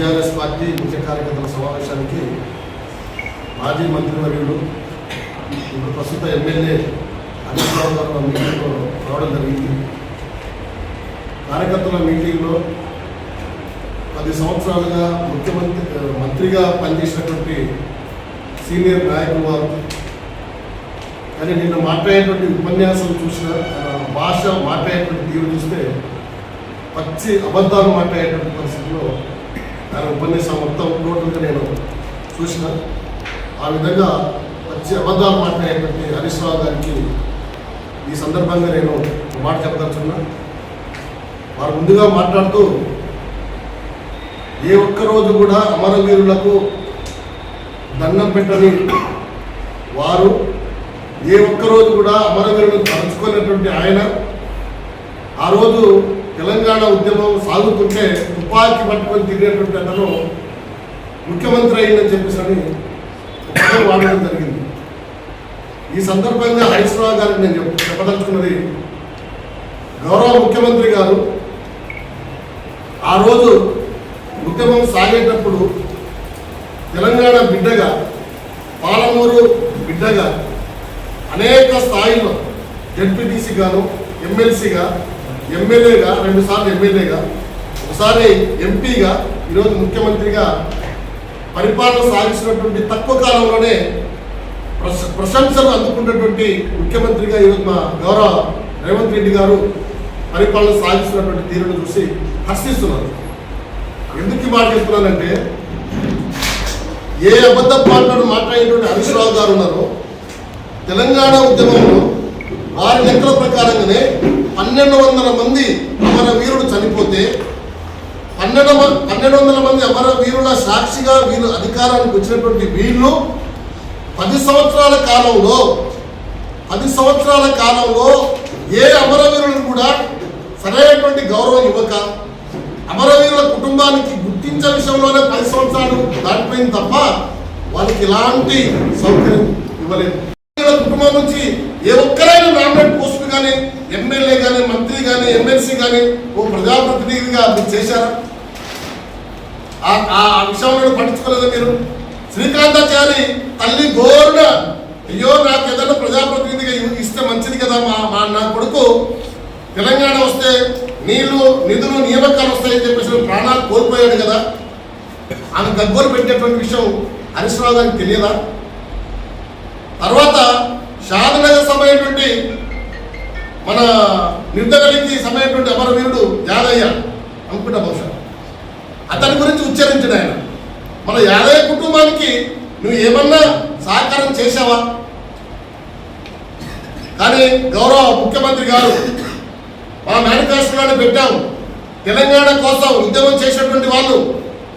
TRS party ముఖ్య కార్యకర్తల సమావేశానికి మాజీ మంత్రివర్యులు ఇప్పుడు ప్రస్తుత ఎమ్మెల్యే అనిల్ రావు గారు మీటింగ్లో రావడం జరిగింది. కార్యకర్తల మీటింగ్లో పది సంవత్సరాలుగా ముఖ్యమంత్రి మంత్రిగా పనిచేసినటువంటి సీనియర్ నాయకులు వారు కానీ నిన్న మాట్లాడేటువంటి ఉపన్యాసం చూసిన భాష మాట్లాడేటువంటి తీరు చూస్తే పచ్చి అబద్ధాలు మాట్లాడేటువంటి పరిస్థితిలో ఆయన ఉపన్యాసం మొత్తం నోట్లుగా నేను చూసిన. ఆ విధంగా మంచి అబద్ధాలు మాట్లాడేటువంటి హరీష్ రావు గారికి ఈ సందర్భంగా నేను మాట చెప్పదలుచున్నా వారు ముందుగా మాట్లాడుతూ ఏ ఒక్క రోజు కూడా అమరవీరులకు దండం పెట్టని వారు ఏ ఒక్క రోజు కూడా అమరవీరులను తలుచుకున్నటువంటి ఆయన ఆ రోజు తెలంగాణ ఉద్యమం సాగుతుంటే తుపాకి పట్టుకొని తిరిగేటువంటి అతను ముఖ్యమంత్రి అయిందని చెప్పేసి అని వాడడం జరిగింది. ఈ సందర్భంగా హరీశ్రావు గారికి నేను చెప్పదలుచుకున్నది గౌరవ ముఖ్యమంత్రి గారు ఆ రోజు ఉద్యమం సాగేటప్పుడు తెలంగాణ బిడ్డగా పాలమూరు బిడ్డగా అనేక స్థాయిలో జడ్పీటీసీ గాను ఎమ్మెల్సీగా ఎమ్మెల్యేగా రెండుసార్లు ఎమ్మెల్యేగా ఒకసారి ఎంపీగా ఈరోజు ముఖ్యమంత్రిగా పరిపాలన సాగించినటువంటి తక్కువ కాలంలోనే ప్రశంసలు అందుకున్నటువంటి ముఖ్యమంత్రిగా ఈరోజు మా గౌరవ రేవంత్ రెడ్డి గారు పరిపాలన సాగిస్తున్నటువంటి తీరును చూసి హర్షిస్తున్నారు. ఎందుకు మాట చెప్తున్నానంటే ఏ అబద్ధ పాటలు మాట్లాడేటువంటి హరీష్ రావు గారు ఉన్నారో తెలంగాణ ఉద్యమంలో వారి లెక్కల ప్రకారంగానే పన్నెండు వందల మంది అమరవీరుడు చనిపోతే పన్నెండు పన్నెండు వందల మంది అమర వీరుల సాక్షిగా వీరు అధికారానికి వచ్చినటువంటి వీళ్ళు పది సంవత్సరాల కాలంలో పది సంవత్సరాల కాలంలో ఏ అమరవీరులను కూడా సరైనటువంటి గౌరవం ఇవ్వక అమరవీరుల కుటుంబానికి గుర్తించే విషయంలోనే పది సంవత్సరాలు దాటిపోయింది తప్ప వాళ్ళకి ఎలాంటి సౌకర్యం ఇవ్వలేదు. కుటుంబం నుంచి ఏ ఒక్కరైనా నామినేట్ పోస్టులు కానీ ఎమ్మెల్యే కానీ మంత్రి కానీ ఎమ్మెల్సీ కానీ ఓ ప్రజాప్రతినిధిగా మీరు చేశారా? ఆ ఆ విషయంలో పట్టించుకోలేదా మీరు? శ్రీకాంతాచారి తల్లి గోరున అయ్యో నాకు ఏదైనా ప్రజాప్రతినిధిగా ఇస్తే మంచిది కదా మా మా నా కొడుకు. తెలంగాణ వస్తే నీళ్ళు నిధులు నియామకాలు వస్తాయని చెప్పేసి ప్రాణాలు కోల్పోయాడు కదా. ఆమె దగ్గర పెట్టేటువంటి విషయం హరీష్ గారికి తెలియదా? తర్వాత షాదనగర్ సమయటువంటి మన నిర్దగలించి సమయటువంటి అమరవీరుడు యాదయ్య అనుకుంటా బహుశా. అతని గురించి ఉచ్చరించడు ఆయన. మన యాదయ్య కుటుంబానికి నువ్వు ఏమన్నా సహకారం చేశావా? కానీ గౌరవ ముఖ్యమంత్రి గారు మా మేనిఫెస్టోలోనే పెట్టాం తెలంగాణ కోసం ఉద్యమం చేసినటువంటి వాళ్ళు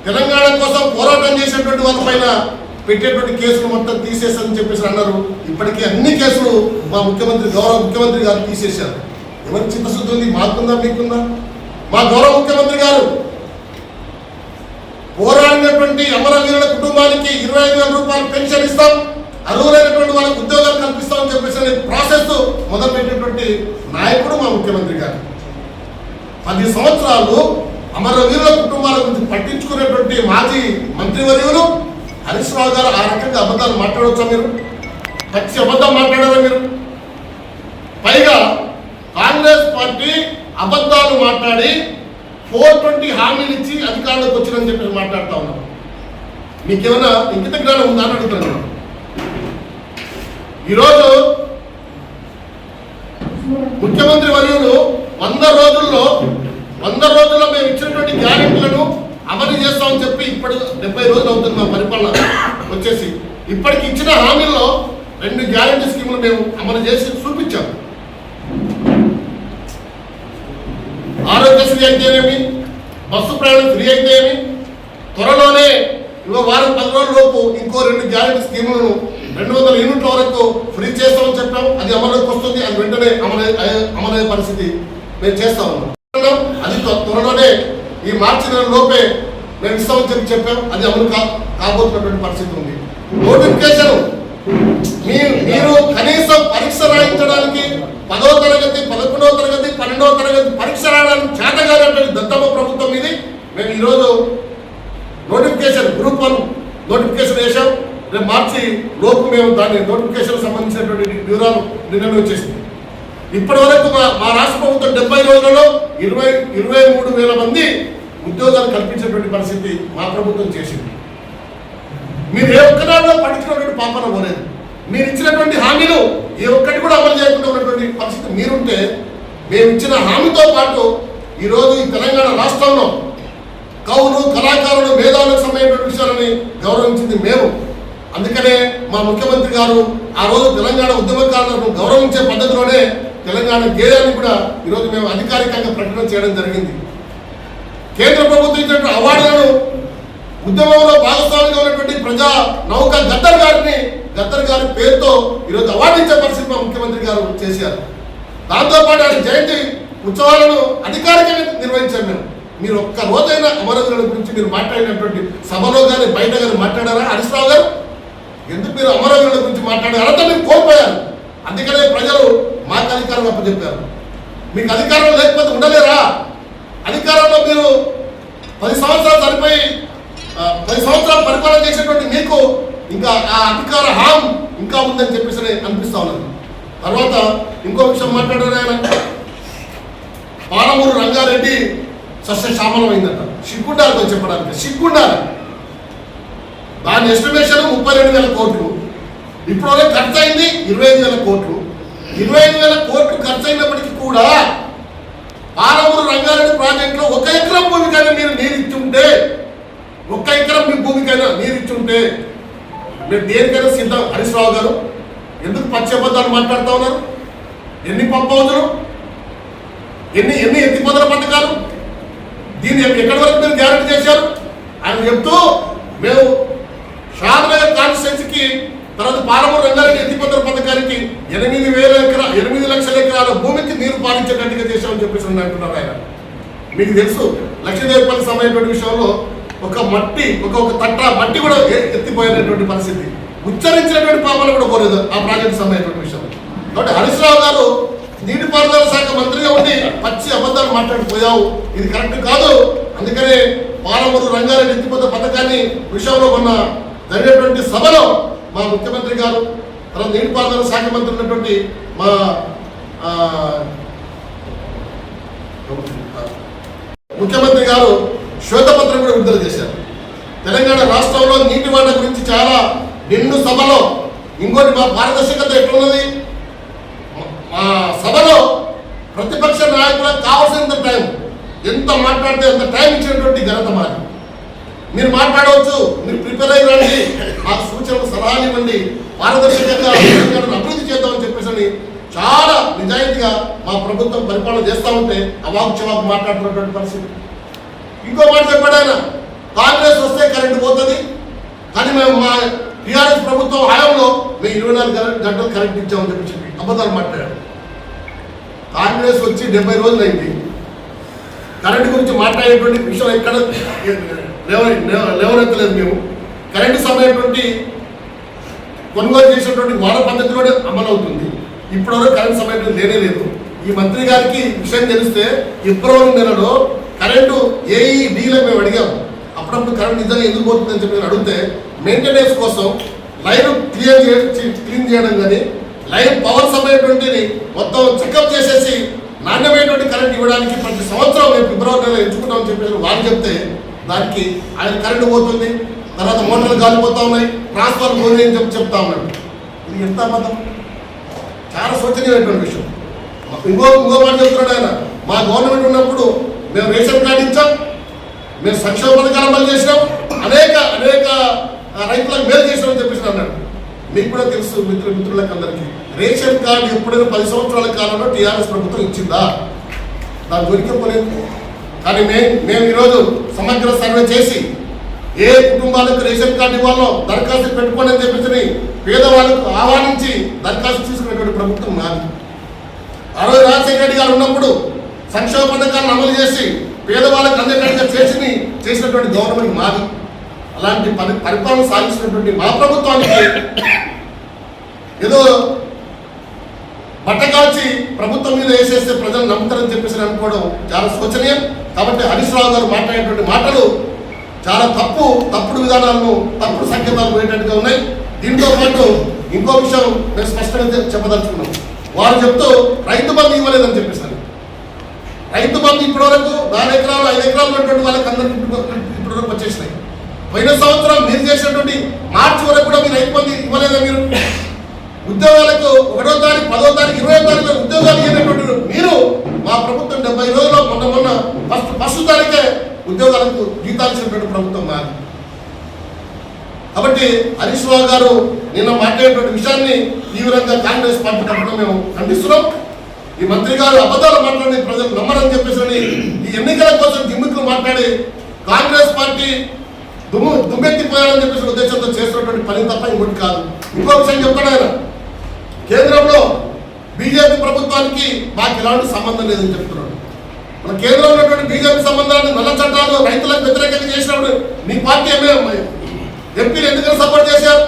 తెలంగాణ కోసం పోరాటం చేసినటువంటి వాళ్ళ పైన పెట్టేటువంటి కేసులు మొత్తం తీసేసని చెప్పేసి అన్నారు. ఇప్పటికీ అన్ని కేసులు మా ముఖ్యమంత్రి గౌరవ ముఖ్యమంత్రి గారు తీసేశారు. ఎవరి చిత్తశుద్ధి ఉంది? మాకుందా మీకుందా? మా గౌరవ ముఖ్యమంత్రి గారు పోరాడినటువంటి అమరవీరుల కుటుంబానికి ఇరవై ఐదు వేల రూపాయలు పెన్షన్ ఇస్తాం. అర్హులైనటువంటి వాళ్ళకి ఉద్యోగాలు కల్పిస్తామని చెప్పేసి ప్రాసెస్ మొదలుపెట్టినటువంటి నాయకుడు మా ముఖ్యమంత్రి గారు. పది సంవత్సరాలు అమరవీరుల కుటుంబాల గురించి పట్టించుకునేటువంటి మాజీ మంత్రివర్యులు హరీష్ రావు గారు ఆ రకంగా అబద్ధాలు మాట్లాడవచ్చా మీరు? పచ్చి అబద్ధం మాట్లాడారా మీరు? పైగా కాంగ్రెస్ పార్టీ అబద్ధాలు మాట్లాడి ఫోర్ ట్వంటీ హామీలు ఇచ్చి అధికారంలోకి వచ్చిందని చెప్పి మాట్లాడుతూ ఉన్నాం మీకేమైనా ఇంకిత జ్ఞానం ఉందా అని అడుగుతున్నాను ఈరోజు ముఖ్యమంత్రి వర్యులు వంద రోజుల్లో వంద రోజుల్లో మేము ఇచ్చినటువంటి గ్యారెంటీలను అమలు చేస్తామని చెప్పి ఇప్పుడు డెబ్బై రోజులు అవుతుంది మా పరిపాలన. వచ్చేసి ఇప్పటికి ఇచ్చిన హామీల్లో రెండు గ్యారంటీ స్కీములు మేము అమలు చేసి చూపించాం. ఆరోగ్యశ్రీ అయితేనేమి బస్సు ప్రయాణం ఫ్రీ అయితేనేమి త్వరలోనే ఇవో వారం పది రోజుల లోపు ఇంకో రెండు గ్యారంటీ స్కీములను రెండు వందల యూనిట్ల వరకు ఫ్రీ చేస్తామని చెప్పాం. అది అమలులోకి వస్తుంది. అది వెంటనే అమలు అమలయ్యే పరిస్థితి మేము చేస్తా ఉన్నాం. అది త్వరలోనే ఈ మార్చి నెల లోపే మేము ఇస్తామని చెప్పి చెప్పాం. అది అమలు కా కాబోతున్నటువంటి పరిస్థితి ఉంది. నోటిఫికేషన్ మీరు మీరు కనీసం పరీక్ష రాయించడానికి పదో తరగతి పదకొండవ తరగతి పన్నెండవ తరగతి పరీక్ష రాయడానికి చేతగానటువంటి దత్తమ్మ ప్రభుత్వం ఇది మేము ఈరోజు నోటిఫికేషన్ గ్రూప్ వన్ నోటిఫికేషన్ వేసాం రేపు మార్చి లోపు మేము దాన్ని నోటిఫికేషన్ సంబంధించినటువంటి వివరాలు నిర్ణయం వచ్చేసింది. ఇప్పటి వరకు మా రాష్ట్ర ప్రభుత్వం డెబ్బై రోజులలో ఇరవై ఇరవై మూడు వేల మంది ఉద్యోగాలు కల్పించేటువంటి పరిస్థితి మా ప్రభుత్వం చేసింది. మీరు ఏ ఒక్కదానిలో పట్టించుకున్నటువంటి పాపన పోలేదు. మీరు ఇచ్చినటువంటి హామీలు ఏ ఒక్కటి కూడా అమలు చేయకుండా ఉన్నటువంటి పరిస్థితి మీరుంటే మేము ఇచ్చిన హామీతో పాటు ఈరోజు ఈ తెలంగాణ రాష్ట్రంలో కవులు కళాకారులు మేధావులకు సంబంధించిన విషయాలని గౌరవించింది మేము. అందుకనే మా ముఖ్యమంత్రి గారు ఆ రోజు తెలంగాణ ఉద్యమకారులను గౌరవించే పద్ధతిలోనే తెలంగాణ గేయాన్ని కూడా ఈరోజు మేము అధికారికంగా ప్రకటన చేయడం జరిగింది. కేంద్ర ప్రభుత్వం ఇచ్చినటువంటి అవార్డులను ఉద్యమంలో భాగస్వామిగా ఉన్నటువంటి ప్రజా నౌక గద్దర్ గారిని గద్దర్ గారి పేరుతో ఈరోజు అవార్డు ఇచ్చే పరిస్థితి మా ముఖ్యమంత్రి గారు చేశారు. దాంతోపాటు ఆయన జయంతి ఉత్సవాలను అధికారికంగా నిర్వహించాం మేము. మీరు ఒక్క రోజైన అమరవీరుల గురించి మీరు మాట్లాడినటువంటి సభలో కానీ బయట కానీ మాట్లాడారా? హరీశ్రావు గారు? ఎందుకు మీరు అమరవీరుల గురించి మాట్లాడారు? అంతా మీరు కోల్పోయారు. అందుకనే ప్రజలు మాకు అధికారం అప్పచెప్పారు మీకు అధికారం లేకపోతే ఉండలేరా? అధికారంలో మీరు పది సంవత్సరాలు సరిపోయి పది సంవత్సరాలు పరిపాలన చేసినటువంటి మీకు ఇంకా ఆ అధికార హామ్ ఇంకా ఉందని చెప్పేసి అనిపిస్తా ఉన్నది. తర్వాత ఇంకో విషయం మాట్లాడారు ఆయన. పాలమూరు రంగారెడ్డి సస్యశ్యామలమైందట. సిగ్గుండాలి కొంచెం చెప్పడానికి. సిగ్గుండాలి. దాని ఎస్టిమేషన్ ముప్పై రెండు వేల కోట్లు. ఇప్పుడు ఖర్చు అయింది ఇరవై ఐదు వేల కోట్లు. ఇరవై ఐదు వేల కోట్లు ఖర్చు అయినప్పటికీ కూడా పాలమూరు రంగారెడ్డి ప్రాజెక్టులో ఒక ఎకరం భూమికైనా మీరు నీరు ఇచ్చుంటే ఒక్క ఎకరం మీ భూమికైనా నీరు ఇచ్చుంటే మీరు దేనికైనా సిద్ధం? హరీష్ రావు గారు ఎందుకు పచ్చబద్దాలు మాట్లాడుతూ ఉన్నారు? ఎన్ని పంప్ హౌజులు? ఎన్ని ఎన్ని ఎత్తిపోతల పథకాలు? దీన్ని ఎక్కడి వరకు మీరు గ్యారెంటీ చేశారు? ఆయన చెప్తూ మేము షాద్నగర్ కాన్స్టిట్యున్సీకి తర్వాత పాలమూరు రంగారెడ్డి ఎత్తిపోతల పథకానికి ఎనిమిది వేల ఎకరా ఎనిమిది లక్షల ఎకరాల భూమికి నీరు పాలించేటట్టుగా చేశామని చెప్పేసి అంటున్నారు ఆయన. మీకు తెలుసు లక్షదేవపల్లి సమయటువంటి విషయంలో ఒక మట్టి ఒక ఒక తట్ట మట్టి కూడా ఎత్తిపోయినటువంటి పరిస్థితి. ఉచ్చరించినటువంటి పాపాలు కూడా పోలేదు ఆ ప్రాజెక్టు సంబంధించిన విషయం కాబట్టి హరీష్ రావు గారు నీటిపారుదల శాఖ మంత్రిగా ఉండి పచ్చి అబద్ధాలు మాట్లాడిపోయావు. ఇది కరెక్ట్ కాదు. అందుకనే పాలమూరు రంగారెడ్డి ఎత్తిపోత పథకాన్ని విషయంలో ఉన్న జరిగినటువంటి సభలో మా ముఖ్యమంత్రి గారు తర్వాత నీటిపారుదల శాఖ మంత్రి ఉన్నటువంటి మా ముఖ్యమంత్రి గారు శ్వేతపత్రం కూడా విడుదల చేశారు. తెలంగాణ రాష్ట్రంలో నీటి వాట గురించి చాలా నిండు సభలో ఇంకోటి మా పారదర్శకత ఎట్లున్నది? మా సభలో ప్రతిపక్ష నాయకులకు కావాల్సినంత టైం ఎంత మాట్లాడితే అంత టైం ఇచ్చినటువంటి ఘనత మాది. మీరు మాట్లాడవచ్చు మీరు ప్రిపేర్ అయ్యి రండి. మాకు సూచనలు సలహాలు ఇవ్వండి. పారదర్శకంగా అభివృద్ధి చేద్దామని చెప్పేసి చాలా నిజాయితీగా మా ప్రభుత్వం పరిపాలన చేస్తూ ఉంటే అవాకు చవాకు మాట్లాడుతున్నటువంటి పరిస్థితి. ఇంకో మాట చెప్పాడు ఆయన. కాంగ్రెస్ వస్తే కరెంటు పోతుంది. కానీ మేము మా టీఆర్ఎస్ ప్రభుత్వం హయాంలో మేము ఇరవై నాలుగు గంటలు గంటలు కరెంట్ ఇచ్చామని చెప్పి చెప్పి అబద్ధాలు మాట్లాడాడు కాంగ్రెస్ వచ్చి డెబ్బై రోజులు అయింది కరెంట్ గురించి మాట్లాడేటువంటి విషయం ఎక్కడ? లేవ- లేవనెత్తలేదు మేము. కరెంటు సమయటువంటి కొనుగోలు చేసినటువంటి వార పద్ధతిలోనే అమలు అవుతుంది ఇప్పటివరకు కరెంట్ సమయం లేనే లేదు. ఈ మంత్రి గారికి విషయం తెలిస్తే ఫిబ్రవరి నెలలో కరెంటు ఏఈ డీలో మేము అడిగాం. అప్పుడప్పుడు కరెంట్ నిజంగా ఎందుకు పోతుందని చెప్పి నేను అడిగితే మెయింటెనెన్స్ కోసం లైన్ క్లియర్ క్లీన్ చేయడం కానీ లైన్ పవర్ సమయటువంటిది మొత్తం చెకప్ చేసేసి నాణ్యమైనటువంటి కరెంట్ ఇవ్వడానికి ప్రతి సంవత్సరం మేము ఫిబ్రవరి నెల ఎంచుకుంటామని చెప్పేసి వారు చెప్తే దానికి ఆయన కరెంటు పోతుంది తర్వాత మోటార్లు కాలిపోతా ఉన్నాయి ట్రాన్స్ఫర్ పోయింది అని చెప్పి చెప్తా ఉన్నాడు. ఇది ఎంత అబద్ధం? చాలా శోచనీయమైనటువంటి విషయం. ఇంకో ఇంకో మాట చెప్తున్నాడు ఆయన మా గవర్నమెంట్ ఉన్నప్పుడు మేము రేషన్ కార్డు ఇచ్చాం మేము సంక్షేమ పథకాలు అమలు చేసినాం అనేక అనేక రైతులకు మేలు చేసినామని చెప్పేసి అన్నాడు. మీకు కూడా తెలుసు మిత్రు మిత్రులకు అందరికీ రేషన్ కార్డు ఎప్పుడైనా పది సంవత్సరాల కాలంలో టీఆర్ఎస్ ప్రభుత్వం ఇచ్చిందా? దాని గురించి పోలేదు. కానీ మే మేము ఈరోజు సమగ్ర సర్వే చేసి ఏ కుటుంబాలకు రేషన్ కార్డు ఇవ్వాలో దరఖాస్తు పెట్టుకోండి అని చెప్పేసి పేదవాళ్ళకు ఆహ్వానించి దరఖాస్తు తీసుకునేటువంటి ప్రభుత్వం నాది. ఆ రోజు రాజశేఖర రెడ్డి గారు ఉన్నప్పుడు సంక్షేమ పథకాలను అమలు చేసి పేదవాళ్ళకు అందేటట్టుగా చేసి చేసినటువంటి గవర్నమెంట్ మాది. అలాంటి పరి పరిపాలన సాధించినటువంటి మా ప్రభుత్వానికి ఏదో బట్టకాల్చి ప్రభుత్వం మీద వేసేస్తే ప్రజలు నమ్ముతారని చెప్పేసి అనుకోవడం చాలా శోచనీయం. కాబట్టి హరీష్ రావు గారు మాట్లాడేటువంటి మాటలు చాలా తప్పు తప్పుడు విధానాలను తప్పుడు సంకేతాలు పోయేటట్టుగా ఉన్నాయి. దీంతో పాటు ఇంకో విషయం నేను స్పష్టంగా చెప్- చెప్పదలుచుకున్నాం వారు చెప్తూ రైతు బంధు ఇవ్వలేదని చెప్పేసారు రైతు బంధు ఇప్పటి వరకు నాలుగు ఎకరాలు ఐదు ఎకరాలు ఉన్నటువంటి వాళ్ళకి అందరికీ ఇప్పటివరకు వరకు వచ్చేసినాయి. పోయిన సంవత్సరం మీరు చేసినటువంటి మార్చి వరకు కూడా మీరు రైతు బంధు ఇవ్వలేదా మీరు? ఉద్యోగాలకు ఒకటో తారీఖు పదో తారీఖు ఇరవై తారీఖు ఉద్యోగాలు ఇవ్వనటువంటి మీరు మా ప్రభుత్వం డెబ్బై రోజుల్లో మొన్న మొన్న ఫస్ట్ ఫస్ట్ తారీఖే ఉద్యోగాలకు జీతాలు ఇచ్చినటువంటి ప్రభుత్వం మాది. కాబట్టి హరీష్ రావు గారు నిన్న మాట్లాడేటువంటి విషయాన్ని తీవ్రంగా కాంగ్రెస్ పార్టీ తరఫున మేము ఖండిస్తున్నాం. ఈ మంత్రి గారు అబద్ధాలు మాట్లాడి ప్రజలు నమ్మరని చెప్పేసి ఈ ఎన్నికల కోసం గిమ్మిక్లు మాట్లాడి కాంగ్రెస్ పార్టీ దుమ్ము దుమ్మెత్తిపోయాలని చెప్పేసి ఉద్దేశంతో చేస్తున్నటువంటి పని తప్ప ఇంకోటి కాదు. ఇంకో విషయం చెప్తాడు ఆయన. కేంద్రంలో బీజేపీ ప్రభుత్వానికి మాకు ఎలాంటి సంబంధం లేదని చెప్తున్నాడు. మన కేంద్రంలో ఉన్నటువంటి బీజేపీ సంబంధాన్ని నల్ల చట్టాలు రైతులకు వ్యతిరేకంగా చేసినప్పుడు మీ పార్టీ ఏమే ఎంపీలు ఎందుకు సపోర్ట్ చేశారు?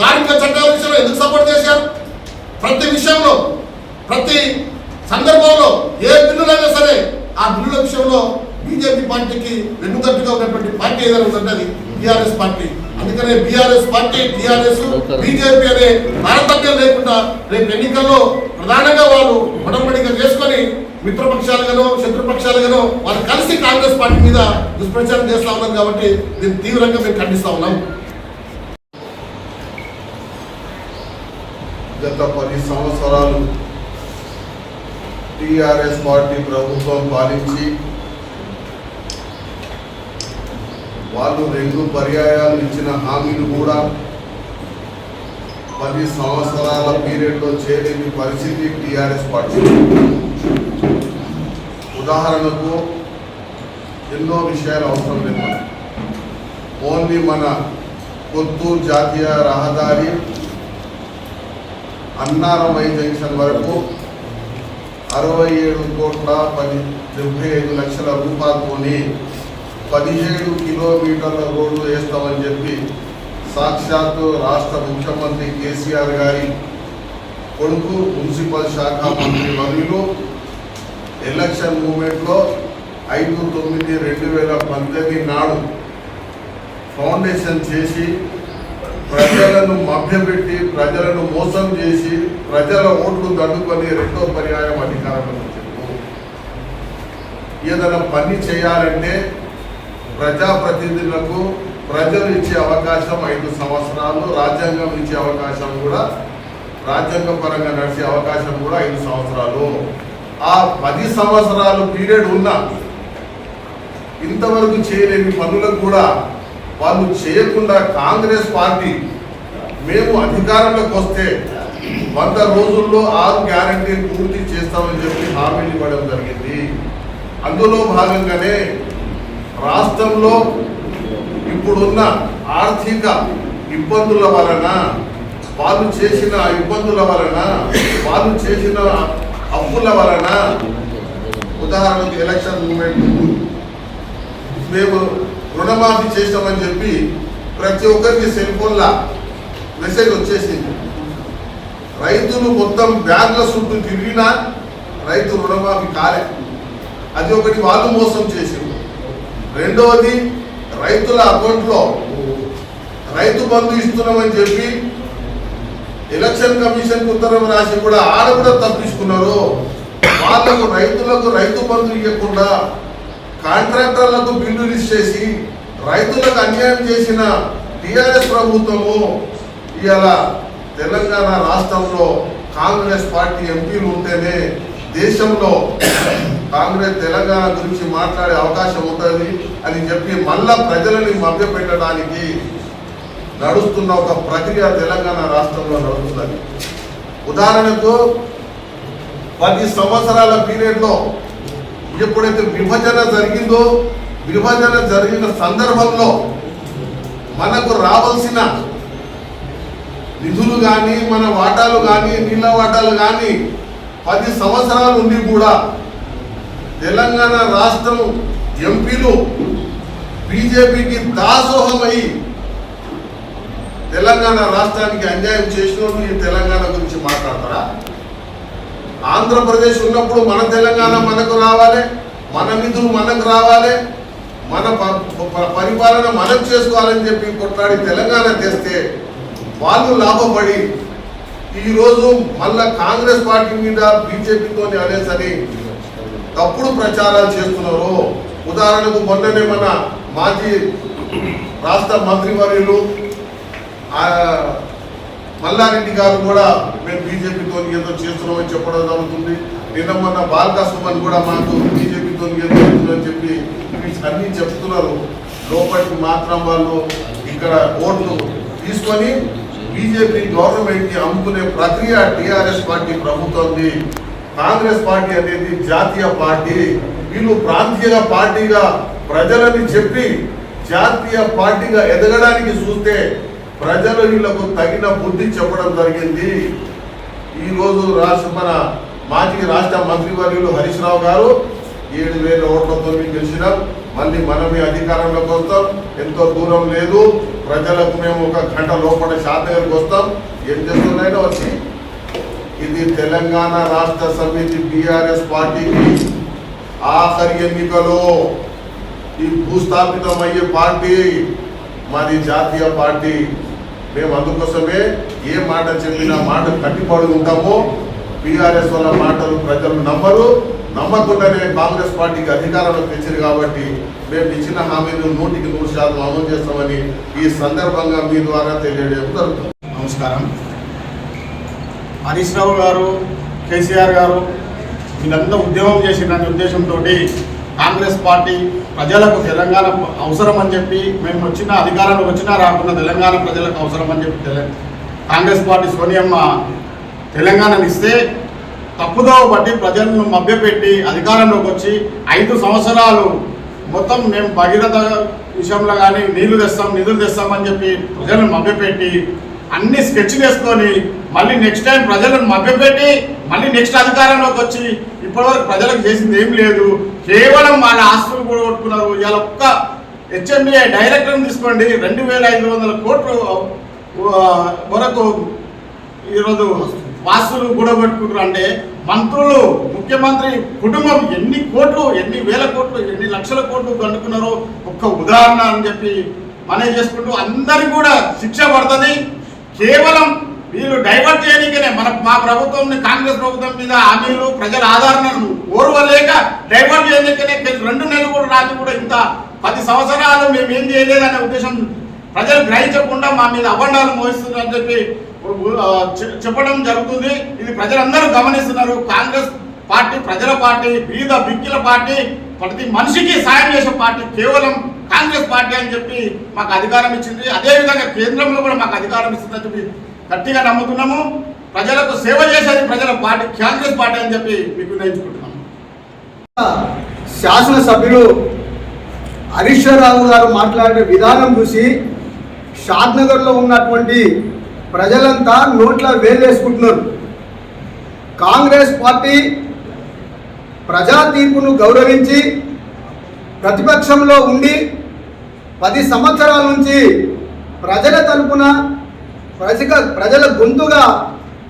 కార్మిక చట్టాల విషయంలో ఎందుకు సపోర్ట్ చేశారు? ప్రతి విషయంలో ప్రతి సందర్భంలో ఏ బిల్లులైనా సరే ఆ బిల్లుల విషయంలో బీజేపీ పార్టీకి వెన్నుకట్టుగా ఉన్నటువంటి పార్టీ ఏదైనా ఉందంటే అది టీఆర్ఎస్ పార్టీ. అందుకనే బీఆర్ఎస్ పార్టీ టీఆర్ఎస్ బీజేపీ అనే తారతమ్యం లేకుండా రేపు ఎన్నికల్లో ప్రధానంగా వాళ్ళు ఉడంబడిగా చేసుకొని మిత్రపక్షాలుగానో శత్రుపక్షాలుగానో వాళ్ళు కలిసి కాంగ్రెస్ పార్టీ మీద దుష్ప్రచారం చేస్తా ఉన్నారు కాబట్టి దీన్ని తీవ్రంగా మేము ఖండిస్తా ఉన్నాం. గత పది సంవత్సరాలు టిఆర్ఎస్ పార్టీ ప్రభుత్వం పాలించి వాళ్ళు రెండు పర్యాయాలు ఇచ్చిన హామీలు కూడా పది సంవత్సరాల పీరియడ్లో చేయలేని పరిస్థితి టీఆర్ఎస్ పార్టీ. ఉదాహరణకు ఎన్నో విషయాలు అవసరం లేదు ఓన్లీ మన కొత్తూరు జాతీయ రహదారి అన్నారమై జంక్షన్ వరకు అరవై ఏడు కోట్ల పది డెబ్బై ఐదు లక్షల రూపాయలతోని పదిహేడు కిలోమీటర్ల రోడ్డు వేస్తామని చెప్పి సాక్షాత్తు రాష్ట్ర ముఖ్యమంత్రి కేసీఆర్ గారి కొడుకు మున్సిపల్ శాఖ మంత్రి వర్యులు. ఎలక్షన్ మూమెంట్లో ఐదు తొమ్మిది రెండు వేల పంతొమ్మిది నాడు ఫౌండేషన్ చేసి ప్రజలను మభ్యపెట్టి ప్రజలను మోసం చేసి ప్రజల ఓట్లు దండుకొని రెండో పర్యాయం అధికారంలో చెప్పు ఏదైనా పని చేయాలంటే ప్రజాప్రతినిధులకు ప్రజలు ఇచ్చే అవకాశం ఐదు సంవత్సరాలు రాజ్యాంగం ఇచ్చే అవకాశం కూడా రాజ్యాంగ పరంగా నడిచే అవకాశం కూడా ఐదు సంవత్సరాలు. ఆ పది సంవత్సరాలు పీరియడ్ ఉన్నా ఇంతవరకు చేయలేని పనులకు కూడా వాళ్ళు చేయకుండా కాంగ్రెస్ పార్టీ మేము అధికారంలోకి వస్తే వంద రోజుల్లో ఆరు గ్యారంటీ పూర్తి చేస్తామని చెప్పి హామీలు ఇవ్వడం జరిగింది. అందులో భాగంగానే రాష్ట్రంలో ఇప్పుడున్న ఆర్థిక ఇబ్బందుల వలన వాళ్ళు చేసిన ఇబ్బందుల వలన వాళ్ళు చేసిన అప్పుల వలన ఉదాహరణకు ఎలక్షన్ మూమెంట్ మేము రుణమాఫీ చేస్తామని చెప్పి ప్రతి ఒక్కరికి సెల్ఫోన్ల మెసేజ్ వచ్చేసింది. రైతులు మొత్తం బ్యాంకుల చుట్టూ తిరిగినా రైతు రుణమాఫీ కాలే. అది ఒకటి వాళ్ళు మోసం చేసింది రెండవది రైతుల అకౌంట్లో రైతు బంధు ఇస్తున్నామని చెప్పి ఎలక్షన్ కమిషన్ ఉత్తరం రాసి కూడా ఆడ కూడా తప్పించుకున్నారు. వాళ్ళకు రైతులకు రైతు బంధు ఇవ్వకుండా కాంట్రాక్టర్లకు రిలీజ్ చేసి రైతులకు అన్యాయం చేసిన టిఆర్ఎస్ ప్రభుత్వము ఇవాళ తెలంగాణ రాష్ట్రంలో కాంగ్రెస్ పార్టీ ఎంపీలు ఉంటేనే దేశంలో కాంగ్రెస్ తెలంగాణ గురించి మాట్లాడే అవకాశం ఉంటుంది అని చెప్పి మళ్ళా ప్రజలని మభ్యపెట్టడానికి నడుస్తున్న ఒక ప్రక్రియ తెలంగాణ రాష్ట్రంలో నడుస్తున్నది. ఉదాహరణకు పది సంవత్సరాల పీరియడ్లో ఎప్పుడైతే విభజన జరిగిందో విభజన జరిగిన సందర్భంలో మనకు రావాల్సిన నిధులు కానీ మన వాటాలు కానీ నీళ్ళ వాటాలు కానీ పది సంవత్సరాల నుండి కూడా తెలంగాణ రాష్ట్రం ఎంపీలు బీజేపీకి దాసోహమై తెలంగాణ రాష్ట్రానికి అన్యాయం చేసినప్పుడు ఈ తెలంగాణ గురించి మాట్లాడతారా? ఆంధ్రప్రదేశ్ ఉన్నప్పుడు మన తెలంగాణ మనకు రావాలి మన నిధులు మనకు రావాలి మన ప- పరిపాలన మనం చేసుకోవాలని చెప్పి కొట్లాడి తెలంగాణ తెస్తే వాళ్ళు లాభపడి ఈరోజు మళ్ళా కాంగ్రెస్ పార్టీ మీద బీజేపీతో అనేసరి తప్పుడు ప్రచారాలు చేస్తున్నారు. ఉదాహరణకు మొన్ననే మన మాజీ రాష్ట్ర మంత్రివర్యులు మల్లారెడ్డి గారు కూడా మేము బీజేపీతో ఏదో చేస్తున్నామని చెప్పడం జరుగుతుంది. నిన్న మొన్న బాల్కా సుమన్ కూడా మాకు బీజేపీతో ఏదో చేస్తున్నామని చెప్పి అన్నీ చెప్తున్నారు. లోపలికి మాత్రం వాళ్ళు ఇక్కడ ఓట్లు తీసుకొని బీజేపీ గవర్నమెంట్కి అమ్ముకునే ప్రక్రియ టీఆర్ఎస్ పార్టీ ప్రభుత్వంది. కాంగ్రెస్ పార్టీ అనేది జాతీయ పార్టీ. వీళ్ళు ప్రాంతీయ పార్టీగా ప్రజలని చెప్పి జాతీయ పార్టీగా ఎదగడానికి చూస్తే ప్రజలు వీళ్ళకు తగిన బుద్ధి చెప్పడం జరిగింది. ఈరోజు రాష్ట్ర మన మాజీ రాష్ట్ర మంత్రివర్యులు హరీష్ రావు గారు ఏడు వేల ఓట్లతో గెలిచినాం మళ్ళీ మనమే అధికారంలోకి వస్తాం. ఎంతో దూరం లేదు. ప్రజలకు మేము ఒక గంట లోపల శాతగారికి వస్తాం. ఏం చేస్తున్నాయో వచ్చి ఇది తెలంగాణ రాష్ట్ర సమితి బీఆర్ఎస్ పార్టీకి ఆఖరి ఎన్నికలో ఈ భూస్థాపితం అయ్యే పార్టీ మాది జాతీయ పార్టీ. మేము అందుకోసమే ఏ మాట చెప్పినా మాట కట్టిపడి ఉంటామో. బీఆర్ఎస్ వల్ల మాటలు ప్రజలు నమ్మరు. నమ్మకుండానే కాంగ్రెస్ పార్టీకి అధికారంలో తెచ్చారు కాబట్టి మేము ఇచ్చిన హామీలు నూటికి నూరు శాతం అమలు చేస్తామని ఈ సందర్భంగా మీ ద్వారా తెలియజేయడం జరుగుతుంది. నమస్కారం. హరీష్ రావు గారు కేసీఆర్ గారు వీళ్ళంతా ఉద్యమం చేసిన ఉద్దేశంతో కాంగ్రెస్ పార్టీ ప్రజలకు తెలంగాణ అవసరం అని చెప్పి మేము వచ్చిన అధికారంలో వచ్చినా రాకుండా తెలంగాణ ప్రజలకు అవసరం అని చెప్పి కాంగ్రెస్ పార్టీ సోనియమ్మ తెలంగాణను ఇస్తే తప్పుదో బట్టి ప్రజలను మభ్యపెట్టి అధికారంలోకి వచ్చి ఐదు సంవత్సరాలు మొత్తం మేము భగీరథ విషయంలో కానీ నీళ్ళు తెస్తాం నిధులు తెస్తామని చెప్పి ప్రజలను మభ్యపెట్టి అన్ని స్కెచ్ వేసుకొని మళ్ళీ నెక్స్ట్ టైం ప్రజలను మభ్యపెట్టి మళ్ళీ నెక్స్ట్ అధికారంలోకి వచ్చి ఇప్పటివరకు ప్రజలకు చేసింది ఏం లేదు. కేవలం వాళ్ళ ఆస్తులు కూడా కొట్టుకున్నారు. ఇవాళ ఒక్క హెచ్ఎండిఐ డైరెక్టర్ని తీసుకోండి. రెండు వేల ఐదు వందల కోట్లు వరకు ఈరోజు వాసులు కూడబెట్టుకుంటారు అంటే మంత్రులు ముఖ్యమంత్రి కుటుంబం ఎన్ని కోట్లు ఎన్ని వేల కోట్లు ఎన్ని లక్షల కోట్లు దండుకున్నారో ఒక్క ఉదాహరణ అని చెప్పి మనం చేసుకుంటూ అందరికి కూడా శిక్ష పడుతుంది. కేవలం వీళ్ళు డైవర్ట్ చేయడానికనే మన మా ప్రభుత్వం కాంగ్రెస్ ప్రభుత్వం మీద హామీలు ప్రజల ఆదరణను ఓర్వలేక డైవర్ట్ చేయడానికనే రెండు నెలలు కూడా రాజు కూడా ఇంత పది సంవత్సరాలు మేము ఏం చేయలేదనే ఉద్దేశం ప్రజలు గ్రహించకుండా మా మీద అబండాలు మోహిస్తున్నారని చెప్పి చెప్పడం జరుగుతుంది. ఇది ప్రజలందరూ గమనిస్తున్నారు. కాంగ్రెస్ పార్టీ ప్రజల పార్టీ బీద బిక్కిల పార్టీ ప్రతి మనిషికి సాయం చేసే పార్టీ కేవలం కాంగ్రెస్ పార్టీ అని చెప్పి మాకు అధికారం ఇచ్చింది. అదేవిధంగా కేంద్రంలో కూడా మాకు అధికారం ఇస్తుందని చెప్పి గట్టిగా నమ్ముతున్నాము. ప్రజలకు సేవ చేసేది ప్రజల పార్టీ కాంగ్రెస్ పార్టీ అని చెప్పి మీకు నిర్ణయించుకుంటున్నాము. శాసనసభ్యులు హరీశ్వరరావు గారు మాట్లాడే విధానం చూసి షాద్నగర్లో ఉన్నటువంటి ప్రజలంతా నోట్ల వేలేసుకుంటున్నారు. కాంగ్రెస్ పార్టీ ప్రజా తీర్పును గౌరవించి ప్రతిపక్షంలో ఉండి పది సంవత్సరాల నుంచి ప్రజల తరపున ప్రజక ప్రజల గొంతుగా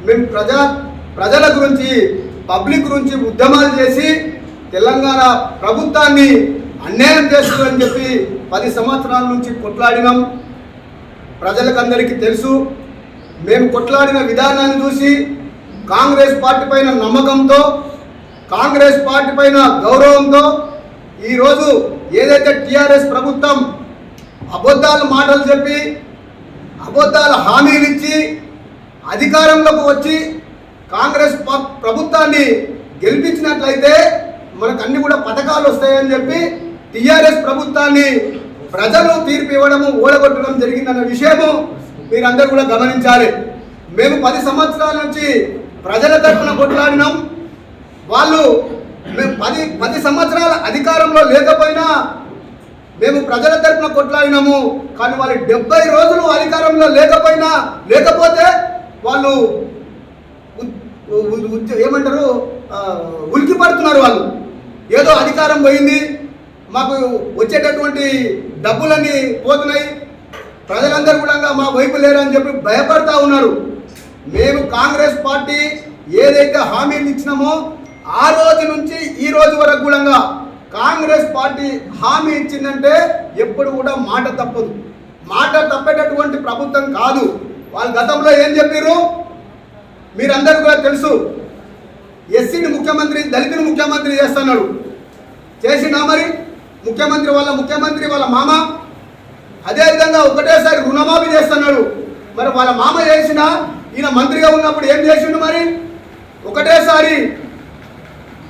మేము ప్రజా ప్రజల గురించి పబ్లిక్ గురించి ఉద్యమాలు చేసి తెలంగాణ ప్రభుత్వాన్ని అన్యాయం చేస్తుందని చెప్పి పది సంవత్సరాల నుంచి కొట్లాడినాం. ప్రజలకందరికీ తెలుసు మేము కొట్లాడిన విధానాన్ని చూసి కాంగ్రెస్ పార్టీ పైన నమ్మకంతో కాంగ్రెస్ పార్టీ పైన గౌరవంతో ఈరోజు ఏదైతే టీఆర్ఎస్ ప్రభుత్వం అబద్ధాలు మాటలు చెప్పి అబద్ధాలు హామీలు ఇచ్చి అధికారంలోకి వచ్చి కాంగ్రెస్ ప- ప్రభుత్వాన్ని గెలిపించినట్లయితే మనకు అన్ని కూడా పథకాలు వస్తాయని చెప్పి టీఆర్ఎస్ ప్రభుత్వాన్ని ప్రజలు తీర్పు ఇవ్వడము ఓడగొట్టడం జరిగిందన్న విషయము మీరందరూ కూడా గమనించాలి. మేము పది సంవత్సరాల నుంచి ప్రజల తరఫున కొట్లాడినాం. వాళ్ళు మేము పది పది సంవత్సరాల అధికారంలో లేకపోయినా మేము ప్రజల తరపున కొట్లాడినాము. కానీ వాళ్ళు డెబ్బై రోజులు అధికారంలో లేకపోయినా లేకపోతే వాళ్ళు ఏమంటారు? ఉలికి పడుతున్నారు వాళ్ళు. ఏదో అధికారం పోయింది. మాకు వచ్చేటటువంటి డబ్బులన్నీ పోతున్నాయి. ప్రజలందరూ కూడా మా వైపు లేరని చెప్పి భయపడతా ఉన్నారు. మేము కాంగ్రెస్ పార్టీ ఏదైతే హామీలు ఇచ్చినామో ఆ రోజు నుంచి ఈ రోజు వరకు కూడా కాంగ్రెస్ పార్టీ హామీ ఇచ్చిందంటే ఎప్పుడు కూడా మాట తప్పదు. మాట తప్పేటటువంటి ప్రభుత్వం కాదు. వాళ్ళు గతంలో ఏం చెప్పారు మీరందరూ కూడా తెలుసు. ఎస్సీని ముఖ్యమంత్రి దళితుని ముఖ్యమంత్రి చేస్తున్నాడు. చేసిండా మరి? ముఖ్యమంత్రి వాళ్ళ ముఖ్యమంత్రి వాళ్ళ మామ? అదేవిధంగా ఒకటేసారి రుణమాఫీ చేస్తున్నాడు. మరి వాళ్ళ మామ చేసిన ఈయన మంత్రిగా ఉన్నప్పుడు ఏం చేసిండు మరి? ఒకటేసారి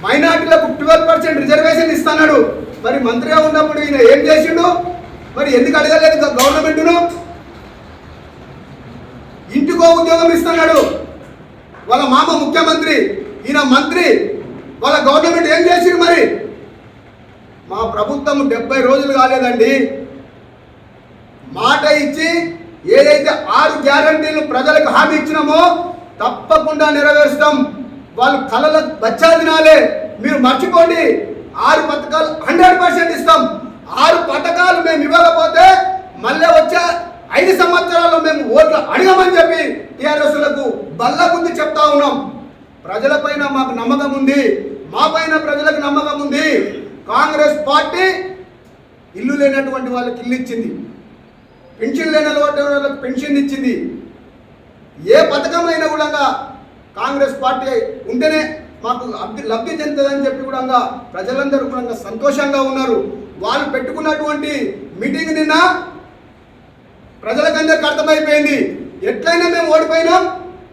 మైనార్టీలకు ట్వెల్వ్ పర్సెంట్ రిజర్వేషన్ ఇస్తున్నాడు. మరి మంత్రిగా ఉన్నప్పుడు ఈయన ఏం చేసిండు? మరి ఎందుకు అడగలేదు గవర్నమెంట్ను? ఇంటికో ఉద్యోగం ఇస్తున్నాడు. వాళ్ళ మామ ముఖ్యమంత్రి ఈయన మంత్రి వాళ్ళ గవర్నమెంట్ ఏం చేసిండు మరి? మా ప్రభుత్వం డెబ్బై రోజులు కాలేదండి. మాట ఇచ్చి ఏదైతే ఆరు గ్యారంటీలు ప్రజలకు హామీ ఇచ్చినామో తప్పకుండా నెరవేరుస్తాం. వాళ్ళు కళల బచ్చా దినాలే మీరు మర్చిపోండి. ఆరు పథకాలు హండ్రెడ్ పర్సెంట్ ఇస్తాం. ఆరు పథకాలు మేము ఇవ్వకపోతే మళ్ళీ వచ్చే ఐదు సంవత్సరాల్లో మేము ఓట్లు అడగమని చెప్పి టీఆర్ఎస్లకు బల్ల ముందు చెప్తా ఉన్నాం. ప్రజలపైన మాకు నమ్మకం ఉంది. మా పైన ప్రజలకు నమ్మకం ఉంది. కాంగ్రెస్ పార్టీ ఇల్లు లేనటువంటి వాళ్ళకి ఇల్లు ఇచ్చింది. పెన్షన్ లేని వాళ్ళకి పెన్షన్ ఇచ్చింది. ఏ పథకమైనా కూడా కాంగ్రెస్ పార్టీ ఉంటేనే మాకు అభి లబ్ధి చెందుతుందని చెప్పి కూడా ప్రజలందరూ కూడా సంతోషంగా ఉన్నారు. వాళ్ళు పెట్టుకున్నటువంటి మీటింగ్ నిన్న ప్రజలకందరికి అర్థమైపోయింది. ఎట్లయినా మేము ఓడిపోయినాం.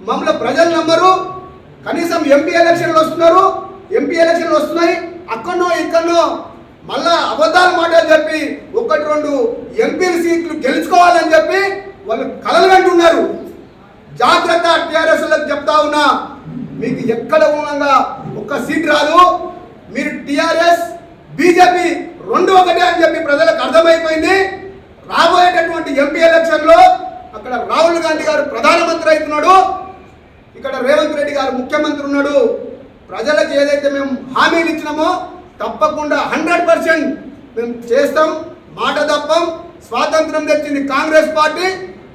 మమ్మల్ని ప్రజలు నమ్మరు. కనీసం ఎంపీ ఎలక్షన్లు వస్తున్నారు. ఎంపీ ఎలక్షన్లు వస్తున్నాయి. అక్కడనో ఇక్కడనో మళ్ళా అబద్ధాల మాటలు చెప్పి ఒకటి రెండు ఎంపీ సీట్లు గెలుచుకోవాలని చెప్పి వాళ్ళు కలలు కంటున్నారు జాగ్రత్త టీఆర్ఎస్ చెప్తా ఉన్నా మీకు ఎక్కడ ఉండగా ఒక్క సీట్ రాదు. మీరు టీఆర్ఎస్ బీజేపీ రెండు ఒకటే అని చెప్పి ప్రజలకు అర్థమైపోయింది. రాబోయేటటువంటి ఎంపీ ఎలక్షన్లో అక్కడ రాహుల్ గాంధీ గారు ప్రధానమంత్రి అవుతున్నాడు. ఇక్కడ రేవంత్ రెడ్డి గారు ముఖ్యమంత్రి ఉన్నాడు. ప్రజలకు ఏదైతే మేము హామీలు ఇచ్చినామో తప్పకుండా హండ్రెడ్ పర్సెంట్ మేము చేస్తాం. మాట తప్పం. స్వాతంత్రం తెచ్చింది కాంగ్రెస్ పార్టీ.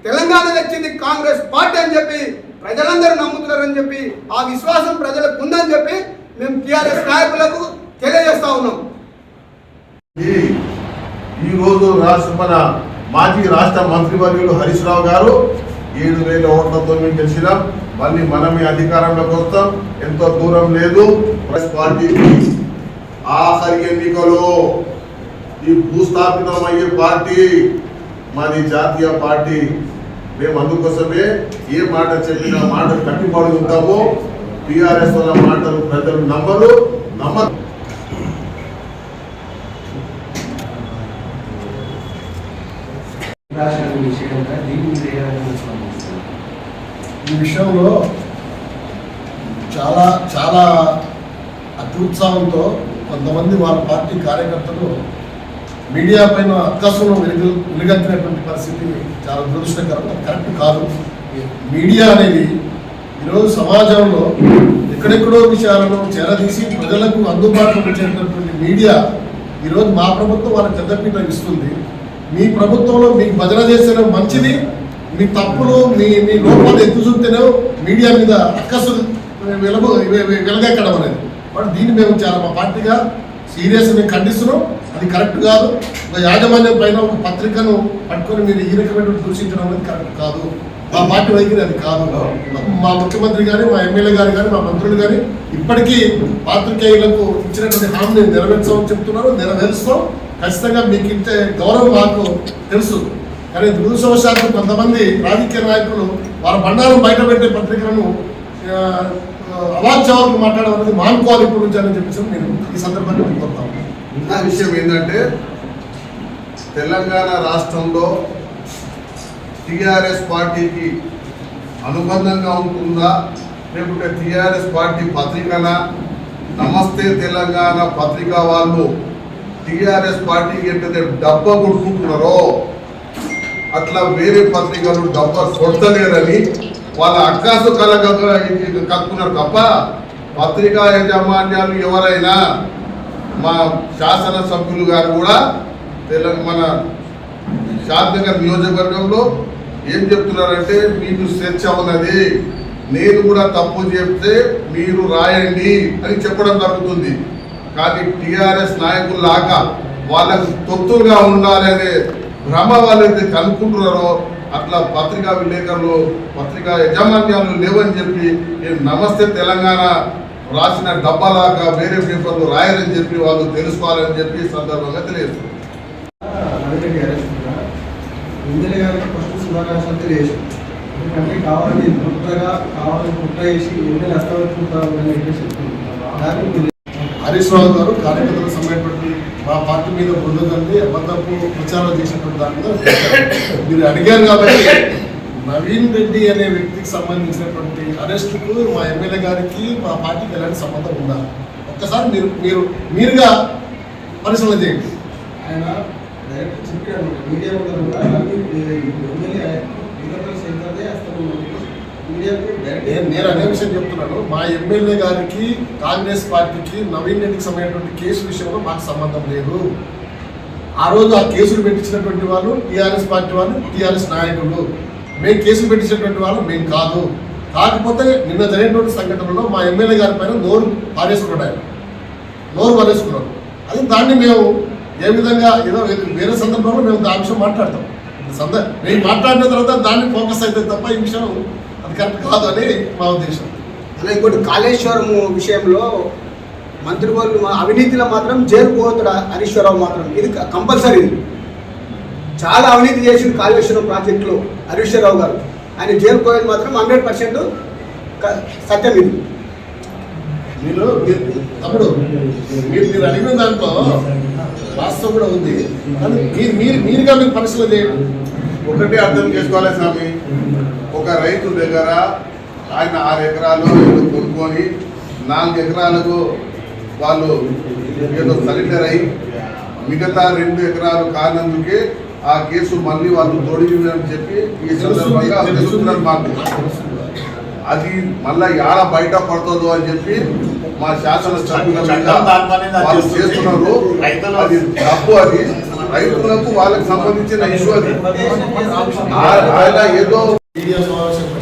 తెలంగాణ వచ్చింది కాంగ్రెస్ పార్టీ అని చెప్పి ప్రజలందరూ నమ్ముతున్నారని చెప్పి ఆ విశ్వాసం ప్రజలకు ఉందని చెప్పి మేము టీఆర్ఎస్ నాయకులకు తెలియజేస్తా ఉన్నాం. ఈ రోజు రాష్ట్ర మన మాజీ రాష్ట్ర మంత్రివర్యులు హరీష్ రావు గారు ఏడు వేల ఓట్లతో మేము గెలిచినాం మళ్ళీ మనమే అధికారంలోకి వస్తాం. ఎంతో దూరం లేదు. ప్రెస్ పార్టీకి ఆఖరి ఎన్నికలో ఈ భూస్థాపితమయ్యే పార్టీ మాది జాతీయ పార్టీ. మేము అందుకోసమే ఏ మాట చెప్పినా మాట కట్టుబడి ఉంటామో టిఆర్ఎస్ వల్ల మాటలు ప్రజలు నమ్మరు నమ్మ ఈ విషయంలో చాలా చాలా అత్యుత్సాహంతో కొంతమంది వాళ్ళ పార్టీ కార్యకర్తలు మీడియా పైన అక్కసును వెలుగు వెలుగెత్తినటువంటి పరిస్థితి చాలా దురదృష్టకరం. కరెక్ట్ కాదు. మీడియా అనేది ఈరోజు సమాజంలో ఎక్కడెక్కడో విషయాలను చేరదీసి ప్రజలకు అందుబాటులో వచ్చేటటువంటి మీడియా ఈరోజు మా ప్రభుత్వం వాళ్ళకి పెద్దపీట ఇస్తుంది. మీ ప్రభుత్వంలో మీకు భజన చేసిన మంచిది మీ తప్పులు మీ మీ లోపాలు ఎత్తు చూస్తేనే మీడియా మీద అక్కసు వెలుగు వెలగెక్కడం అనేది. బట్ దీన్ని మేము చాలా మా పార్టీగా సీరియస్ మేము ఖండిస్తున్నాం. అది కరెక్ట్ కాదు. ఒక యాజమాన్యం పైన ఒక పత్రికను పట్టుకొని మీరు ఈ రకమైన దూషించడం అనేది కరెక్ట్ కాదు. మా పార్టీ వైఖరి అది కాదు. మా ముఖ్యమంత్రి గారు మా ఎమ్మెల్యే గారు కానీ మా మంత్రులు కానీ ఇప్పటికీ పాత్రికేయులకు ఇచ్చినటువంటి హామీని నెరవేర్చామని చెప్తున్నారు నెరవేరుస్తాం. ఖచ్చితంగా మీకు ఇచ్చే గౌరవం మాకు తెలుసు. కానీ దురదృష్టవశాత్తు కొంతమంది రాజకీయ నాయకులు వారి బండారం బయటపెట్టే పత్రికలను ఆ, అవాచ్యవాలకు మాట్లాడడం అనేది మానుకోవాలి ఇప్పుడు నుంచి అని చెప్పేసి నేను ఈ సందర్భాన్ని మీకు కోరుతాను ఇంకా విషయం ఏంటంటే తెలంగాణ రాష్ట్రంలో టిఆర్ఎస్ పార్టీకి అనుబంధంగా ఉంటుందా? లేకుంటే టిఆర్ఎస్ పార్టీ పత్రికన? నమస్తే తెలంగాణ పత్రిక వాళ్ళు టిఆర్ఎస్ పార్టీకి ఏంటంటే డబ్బ కొట్టుకుంటున్నారో అట్లా వేరే పత్రికలు డబ్బ కొడతలేరని వాళ్ళ అక్కాసు కల కలుపుకున్నారు తప్ప పత్రికా యాజమాన్యాలు ఎవరైనా మా శాసనసభ్యులు గారు కూడా తెలంగాణ మన శాంతనగర్ నియోజకవర్గంలో ఏం చెప్తున్నారంటే మీకు స్వేచ్ఛ ఉన్నది. నేను కూడా తప్పు చెప్తే మీరు రాయండి అని చెప్పడం జరుగుతుంది. కానీ టీఆర్ఎస్ నాయకులు లాగా వాళ్ళకు తొత్తులుగా ఉండాలనే భ్రమ వాళ్ళైతే కనుక్కుంటున్నారో అట్లా పత్రికా విలేకరులు పత్రికా యజమాన్యాలు లేవని చెప్పి ఈ నమస్తే తెలంగాణ రాసిన డబ్బాలాగా వేరే పేపర్లు రాయాలని చెప్పి వాళ్ళు తెలుసుకోవాలని చెప్పి సందర్భంగా తెలియజేస్తున్నారు. ఎందుకంటే కావాలని కుట్రగా కావాలని కుట్ర చేసి ఎన్ని చెప్పేసి చెప్తున్నాం దాన్ని మీరు హరీష్ రావు గారు కార్యకర్తలకు సంబంధించినటువంటి మా పార్టీ మీద బృందండి అబద్ధపు ప్రచారం చేసినటువంటి దాని మీద మీరు అడిగారు కాబట్టి నవీన్ రెడ్డి అనే వ్యక్తికి సంబంధించినటువంటి అరెస్టుకు మా ఎమ్మెల్యే గారికి మా పార్టీకి ఎలాంటి సంబంధం ఉందా? ఒక్కసారి మీరు మీరు మీరుగా పరిశీలన చేయండి. ఆయన డైరెక్ట్ చెప్పాడు మీడియా కూడా ఎమ్మెల్యే అసలు నేను నేను అదే విషయం చెప్తున్నాను. మా ఎమ్మెల్యే గారికి కాంగ్రెస్ పార్టీకి నవీన్ రెడ్డికి సంబంధించినటువంటి కేసు విషయంలో మాకు సంబంధం లేదు. ఆ రోజు ఆ కేసులు పెట్టించినటువంటి వాళ్ళు టీఆర్ఎస్ పార్టీ వాళ్ళు టీఆర్ఎస్ నాయకులు. మేము కేసులు పెట్టించినటువంటి వాళ్ళు మేము కాదు. కాకపోతే నిన్న జరిగినటువంటి సంఘటనలో మా ఎమ్మెల్యే గారి పైన నోరు పారేసుకున్నాడు ఆయన. నోరు పారేసుకున్నాడు. అది దాన్ని మేము ఏ విధంగా ఏదో వేరే సందర్భంలో మేము దాని విషయం మాట్లాడతాం. సందర్భం మేము మాట్లాడిన తర్వాత దాన్ని ఫోకస్ అవుతుంది తప్ప ఈ విషయం కరెక్ట్ కాదు అని మా ఉద్దేశం. అలా ఇంకోటి కాళేశ్వరం విషయంలో మంత్రి వాళ్ళు అవినీతిలో మాత్రం పోతాడు హరీశ్వరరావు మాత్రం. ఇది కంపల్సరీ. ఇది చాలా అవినీతి చేసింది కాళేశ్వరం ప్రాజెక్టులో హరీశ్వరరావు గారు. ఆయన పోయేది మాత్రం హండ్రెడ్ పర్సెంట్ సత్యం ఇది. మీరు మీరు- తమ్ముడు మీరు మీరు అడిగిన దాంట్లో వాస్తవం కూడా ఉంది. కానీ మీరు మీరు మీరుగా మీరు పరిశీలన చేయండి. ఒకటి అర్థం చేసుకోవాలి స్వామి. రైతు దగ్గర ఆయన ఆరు ఎకరాలు ఏదో కొనుక్కొని నాలుగు ఎకరాలకు వాళ్ళు ఏదో సరెండర్ అయి మిగతా రెండు ఎకరాలు కానందుకే ఆ కేసు మళ్ళీ వాళ్ళు తొడిగిందని చెప్పి ఈ సందర్భంగా తెలుస్తున్నారు మాకు. అది మళ్ళా యాడ బయట పడుతుందో అని చెప్పి మా శాసన సభ్యుల వాళ్ళు. చేస్తున్నారు. అది తప్పు అది. రైతులకు వాళ్ళకి సంబంధించిన ఇష్యూ అది. ఏదో queria só